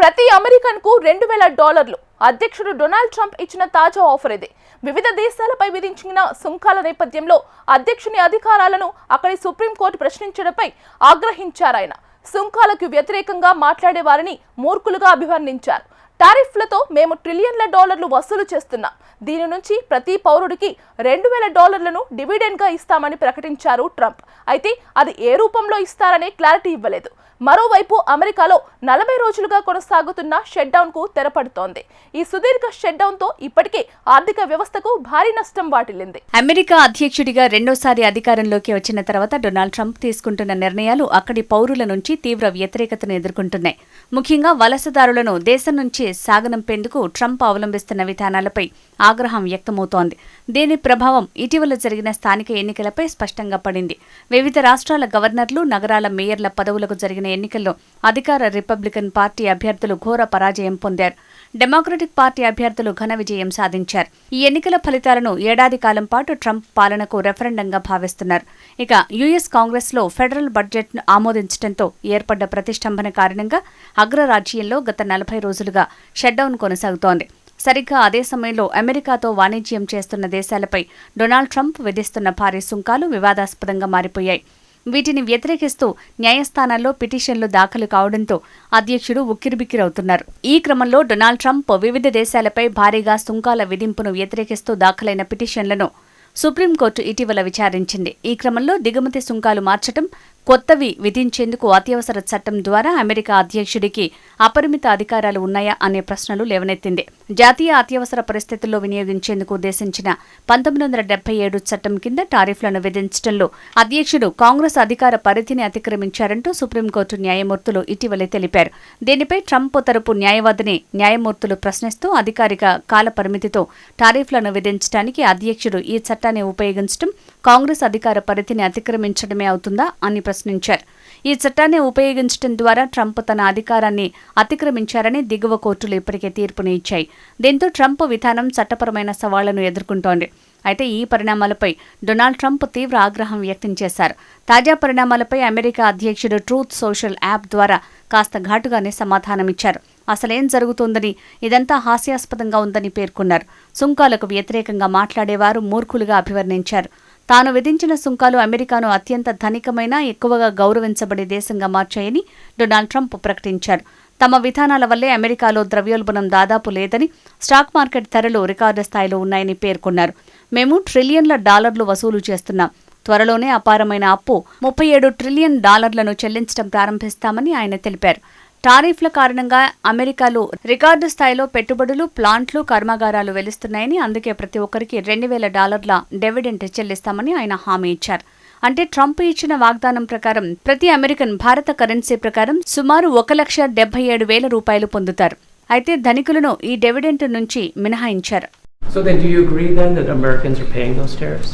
ప్రతి అమెరికన్కు రెండు వేల డాలర్లు. అధ్యక్షుడు డొనాల్డ్ ట్రంప్ ఇచ్చిన తాజా ఆఫర్ ఇది. వివిధ దేశాలపై విధించిన సుంకాల నేపథ్యంలో అధ్యక్షుని అధికారాలను అక్కడి సుప్రీంకోర్టు ప్రశ్నించడంపై ఆగ్రహించారాయన. సుంకాలకు వ్యతిరేకంగా మాట్లాడే వారిని మూర్ఖులుగా అభివర్ణించారు. టారిఫ్లతో మేము ట్రిలియన్ల డాలర్లు వసూలు చేస్తున్నాం. దీని నుంచి ప్రతి పౌరుడికి రెండు వేల డాలర్లను డివిడెండ్గా ఇస్తామని ప్రకటించారు ట్రంప్. అయితే అది ఏ రూపంలో ఇస్తారనే క్లారిటీ ఇవ్వలేదు. మరోవైపు అమెరికాలో నలభై రోజులుగా కొనసాగుతున్న షెడ్డౌన్కు తెరపడుతోంది. ఈ సుదీర్ఘ షెడ్డౌన్తో ఇప్పటికే ఆర్థిక వ్యవస్థకు భారీ నష్టం వాటిల్లింది. అమెరికా అధ్యక్షుడిగా రెండోసారి అధికారంలోకి వచ్చిన తర్వాత డొనాల్డ్ ట్రంప్ తీసుకుంటున్న నిర్ణయాలు అక్కడి పౌరుల నుంచి తీవ్ర వ్యతిరేకతను ఎదుర్కొంటున్నాయి. ముఖ్యంగా వలసదారులను దేశం నుంచి సాగనంపేందుకు ట్రంప్ అవలంబిస్తున్న విధానాలపై ఆగ్రహం వ్యక్తమవుతోంది. దీని ప్రభావం ఇటీవల జరిగిన స్థానిక ఎన్నికలపై స్పష్టంగా పడింది. వివిధ రాష్ట్రాల గవర్నర్లు నగరాల మేయర్ల పదవులకు జరిగిన ఎన్నికల్లో అధికార రిపబ్లికన్ పార్టీ అభ్యర్థులు ఘోర పరాజయం పొందారు. డెమోక్రటిక్ పార్టీ అభ్యర్థులు ఘన విజయం సాధించారు. ఈ ఎన్నికల ఫలితాలను ఏడాది కాలం పాటు ట్రంప్ పాలనకు రెఫరెండంగా భావిస్తున్నారు. ఇక యుఎస్ కాంగ్రెస్లో ఫెడరల్ బడ్జెట్ను ఆమోదించడంతో ఏర్పడ్డ ప్రతిష్టంభన కారణంగా అగ్రరాజ్యంలో గత నలభై రోజులుగా షట్డౌన్ కొనసాగుతోంది. సరిగ్గా అదే సమయంలో అమెరికాతో వాణిజ్యం చేస్తున్న దేశాలపై డొనాల్డ్ ట్రంప్ విధిస్తున్న భారీ సుంకాలు వివాదాస్పదంగా మారిపోయాయి. వీటిని వ్యతిరేకిస్తూ న్యాయస్థానాల్లో పిటిషన్లు దాఖలు కావడంతో అధ్యక్షుడు ఉక్కిరిబిక్కిరవుతున్నారు. ఈ క్రమంలో డొనాల్డ్ ట్రంప్ వివిధ దేశాలపై భారీగా సుంకాల విధింపును వ్యతిరేకిస్తూ దాఖలైన పిటిషన్లను సుప్రీంకోర్టు ఇటీవల విచారించింది. ఈ క్రమంలో దిగుమతి సుంకాలు మార్చటం కొత్తవి విధించేందుకు అత్యవసర చట్టం ద్వారా అమెరికా అధ్యక్షుడికి అపరిమిత అధికారాలు ఉన్నాయా అనే ప్రశ్నలు లేవనెత్తింది. జాతీయ అత్యవసర పరిస్థితుల్లో వినియోగించేందుకు ఉద్దేశించిన పంతొమ్మిది వందల డెబ్బై ఏడు చట్టం కింద టారిఫ్లను విధించడంలో అధ్యక్షుడు కాంగ్రెస్ అధికార పరిధిని అతిక్రమించారంటూ సుప్రీంకోర్టు న్యాయమూర్తులు ఇటీవలే తెలిపారు. దీనిపై ట్రంప్ తరపు న్యాయవాదిని న్యాయమూర్తులు ప్రశ్నిస్తూ అధికారిక కాల పరిమితితో టారిఫ్లను విధించడానికి అధ్యక్షుడు ఈ చట్టాన్ని ఉపయోగించడం కాంగ్రెస్ అధికార పరిధిని అతిక్రమించడమే అవుతుందా అని ప్రశ్నించారు. ఈ చట్టాన్ని ఉపయోగించడం ద్వారా ట్రంప్ తన అధికారాన్ని అతిక్రమించారని దిగువ కోర్టులు ఇప్పటికే తీర్పుని ఇచ్చాయి. దీంతో ట్రంప్ విధానం చట్టపరమైన సవాళ్ళను ఎదుర్కొంటోంది. అయితే ఈ పరిణామాలపై డొనాల్డ్ ట్రంప్ తీవ్ర ఆగ్రహం వ్యక్తం చేశారు. తాజా పరిణామాలపై అమెరికా అధ్యక్షుడు ట్రూత్ సోషల్ యాప్ ద్వారా కాస్త ఘాటుగానే సమాధానమిచ్చారు. అసలేం జరుగుతోందని ఇదంతా హాస్యాస్పదంగా ఉందని పేర్కొన్నారు. సుంకాలకు వ్యతిరేకంగా మాట్లాడేవారు మూర్ఖులుగా అభివర్ణించారు. తాను విధించిన సుంకాలు అమెరికాను అత్యంత ధనికమైన ఎక్కువగా గౌరవించబడే దేశంగా మార్చాయని డొనాల్డ్ ట్రంప్ ప్రకటించారు. తమ విధానాల వల్లే అమెరికాలో ద్రవ్యోల్బణం దాదాపు లేదని స్టాక్ మార్కెట్ ధరలు రికార్డు స్థాయిలో ఉన్నాయని పేర్కొన్నారు. మేము ట్రిలియన్ల డాలర్లు వసూలు చేస్తున్నాం త్వరలోనే అపారమైన అప్పు ముప్పై ఏడు ట్రిలియన్ డాలర్లను చెల్లించడం ప్రారంభిస్తామని ఆయన తెలిపారు. టారిఫ్ల కారణంగా అమెరికాలో రికార్డు స్థాయిలో పెట్టుబడులు ప్లాంట్లు కర్మాగారాలు వెలుస్తున్నాయని అందుకే ప్రతి ఒక్కరికి రెండు వేల డాలర్ల డెవిడెంట్ చెల్లిస్తామని ఆయన హామీ ఇచ్చారు. అంటే ట్రంప్ ఇచ్చిన వాగ్దానం ప్రకారం ప్రతి అమెరికన్ భారత కరెన్సీ ప్రకారం సుమారు ఒక లక్ష డెబ్బై ఏడు వేల రూపాయలు పొందుతారు. అయితే ధనికులను ఈ డెవిడెంట్ నుంచి మినహాయించారు. So then, do you agree then that Americans are paying those tariffs?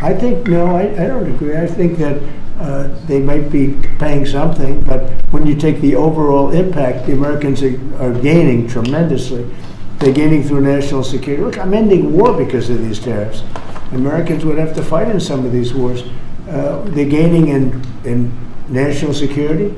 I think, no, I, I don't agree. I think that uh, they might be paying something, but when you take the overall impact, the Americans are, are gaining tremendously. They're gaining through national security. Look, I'm ending war because of these tariffs. Americans would have to fight in some of these wars. Uh, they're gaining in, in national security,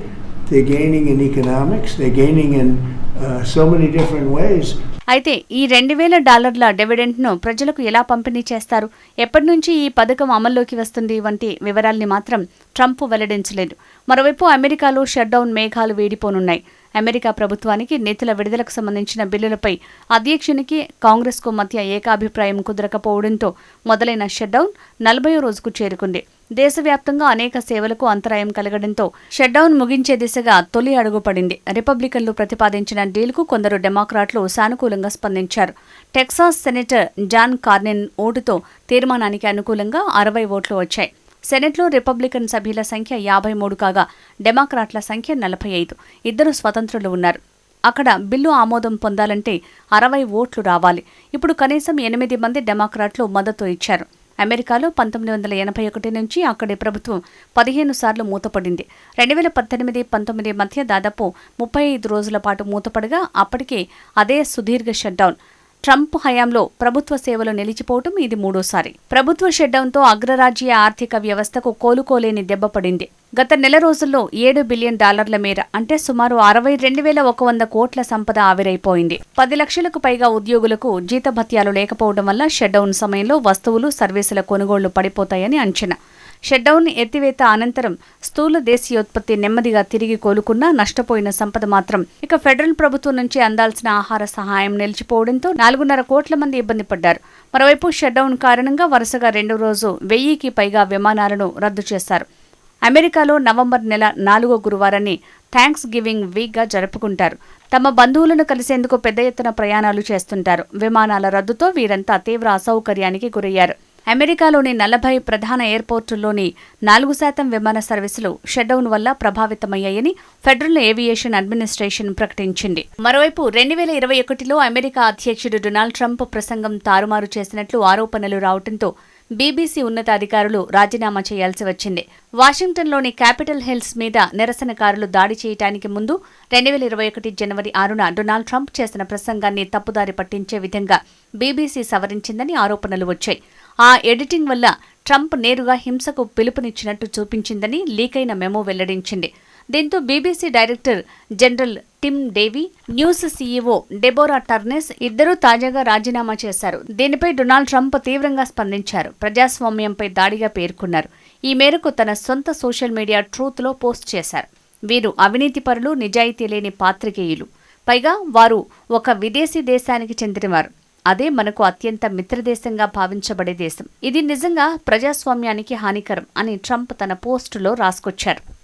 they're gaining in economics, they're gaining in uh, so many different ways. అయితే ఈ రెండు వేల డాలర్ల డివిడెంట్ను ప్రజలకు ఎలా పంపిణీ చేస్తారు? ఎప్పటి నుంచి ఈ పథకం అమల్లోకి వస్తుంది? వంటి వివరాల్ని మాత్రం ట్రంప్ వెల్లడించలేదు. మరోవైపు అమెరికాలో షట్డౌన్ మేఘాలు వేడిపోనున్నాయి. అమెరికా ప్రభుత్వానికి నిధుల విడుదలకు సంబంధించిన బిల్లులపై అధ్యక్షునికి కాంగ్రెస్కు మధ్య ఏకాభిప్రాయం కుదరకపోవడంతో మొదలైన షట్డౌన్ నలభై రోజుకు చేరుకుంది. దేశవ్యాప్తంగా అనేక సేవలకు అంతరాయం కలగడంతో షట్డౌన్ ముగించే దిశగా తొలి అడుగుపడింది రిపబ్లికన్లు ప్రతిపాదించిన డీల్కు కొందరు డెమోక్రాట్లు సానుకూలంగా స్పందించారు. టెక్సాస్ సెనేటర్ జాన్ కార్నిన్ ఓటుతో తీర్మానానికి అనుకూలంగా అరవై ఓట్లు వచ్చాయి. సెనెట్లో రిపబ్లికన్ సభ్యుల సంఖ్య యాభై మూడు కాగా డెమోక్రాట్ల సంఖ్య నలభై ఐదు. ఇద్దరు స్వతంత్రులు ఉన్నారు. అక్కడ బిల్లు ఆమోదం పొందాలంటే అరవై ఓట్లు రావాలి. ఇప్పుడు కనీసం ఎనిమిది మంది డెమోక్రాట్లు మద్దతు ఇచ్చారు. అమెరికాలో పంతొమ్మిది వందల ఎనభై ఒకటి నుంచి అక్కడి ప్రభుత్వం పదిహేను సార్లు మూతపడింది. రెండు వేల పద్దెనిమిది పంతొమ్మిది మధ్య దాదాపు ముప్పై ఐదు రోజుల పాటు మూతపడగా అప్పటికే అదే సుదీర్ఘ షట్డౌన్. ట్రంప్ హయాంలో ప్రభుత్వ సేవలు నిలిచిపోవటం ఇది మూడోసారి. ప్రభుత్వ షట్డౌన్తో అగ్రరాజ్య ఆర్థిక వ్యవస్థకు కోలుకోలేని దెబ్బ పడింది. గత నెల రోజుల్లో ఏడు బిలియన్ డాలర్ల మేర అంటే సుమారు అరవై రెండు వేల ఒక వంద కోట్ల సంపద ఆవిరైపోయింది. పది లక్షలకు పైగా ఉద్యోగులకు జీతభత్యాలు లేకపోవడం వల్ల షట్డౌన్ సమయంలో వస్తువులు సర్వీసుల కొనుగోళ్ళు పడిపోతాయని అంచనా. షట్డౌన్ ఎత్తివేత అనంతరం స్థూల దేశీయోత్పత్తి నెమ్మదిగా తిరిగి కోలుకున్నా నష్టపోయిన సంపద మాత్రం. ఇక ఫెడరల్ ప్రభుత్వం నుంచి అందాల్సిన ఆహార సహాయం నిలిచిపోవడంతో నాలుగున్నర కోట్ల మంది ఇబ్బంది పడ్డారు. మరోవైపు షట్డౌన్ కారణంగా వరుసగా రెండో రోజు వెయ్యికి పైగా విమానాలను రద్దు చేశారు. అమెరికాలో నవంబర్ నెల నాలుగో గురువారాన్ని థ్యాంక్స్ గివింగ్ వీక్గా జరుపుకుంటారు. తమ బంధువులను కలిసేందుకు పెద్ద ఎత్తున ప్రయాణాలు చేస్తుంటారు. విమానాల రద్దుతో వీరంతా తీవ్ర అసౌకర్యానికి గురయ్యారు. అమెరికాలోని నలభై ప్రధాన ఎయిర్పోర్టుల్లోని నాలుగు శాతం విమాన సర్వీసులు షట్డౌన్ వల్ల ప్రభావితమయ్యాయని ఫెడరల్ ఏవియేషన్ అడ్మినిస్ట్రేషన్ ప్రకటించింది. మరోవైపు రెండు వేల ఇరవై ఒకటిలో అమెరికా అధ్యక్షుడు డొనాల్డ్ ట్రంప్ ప్రసంగం తారుమారు చేసినట్లు ఆరోపణలు రావడంతో బీబీసీ ఉన్నతాధికారులు రాజీనామా చేయాల్సి వచ్చింది. వాషింగ్టన్లోని క్యాపిటల్ హిల్స్ మీద నిరసనకారులు దాడి చేయడానికి ముందు రెండు వేల ఇరవై ఒకటి జనవరి ఆరున డొనాల్డ్ ట్రంప్ చేసిన ప్రసంగాన్ని తప్పుదారి పట్టించే విధంగా బీబీసీ సవరించిందని ఆరోపణలు వచ్చాయి. ఆ ఎడిటింగ్ వల్ల ట్రంప్ నేరుగా హింసకు పిలుపునిచ్చినట్టు చూపించిందని లీకైన మెమో వెల్లడించింది. దీంతో BBC director general Tim Davie news CEO Deborah Turness ఇద్దరూ తాజాగా రాజీనామా చేశారు. దీనిపై డొనాల్డ్ ట్రంప్ తీవ్రంగా స్పందించారు. ప్రజాస్వామ్యంపై దాడిగా పేర్కొన్నారు. ఈ మేరకు తన సొంత సోషల్ మీడియా ట్రూత్లో పోస్ట్ చేశారు. వీరు అవినీతిపరులు నిజాయితీ లేని పాత్రికేయులు. పైగా వారు ఒక విదేశీ దేశానికి చెందినవారు. అదే మనకు అత్యంత మిత్రదేశంగా భావించబడే దేశం. ఇది నిజంగా ప్రజాస్వామ్యానికి హానికరం అని ట్రంప్ తన పోస్టులో రాసుకొచ్చారు.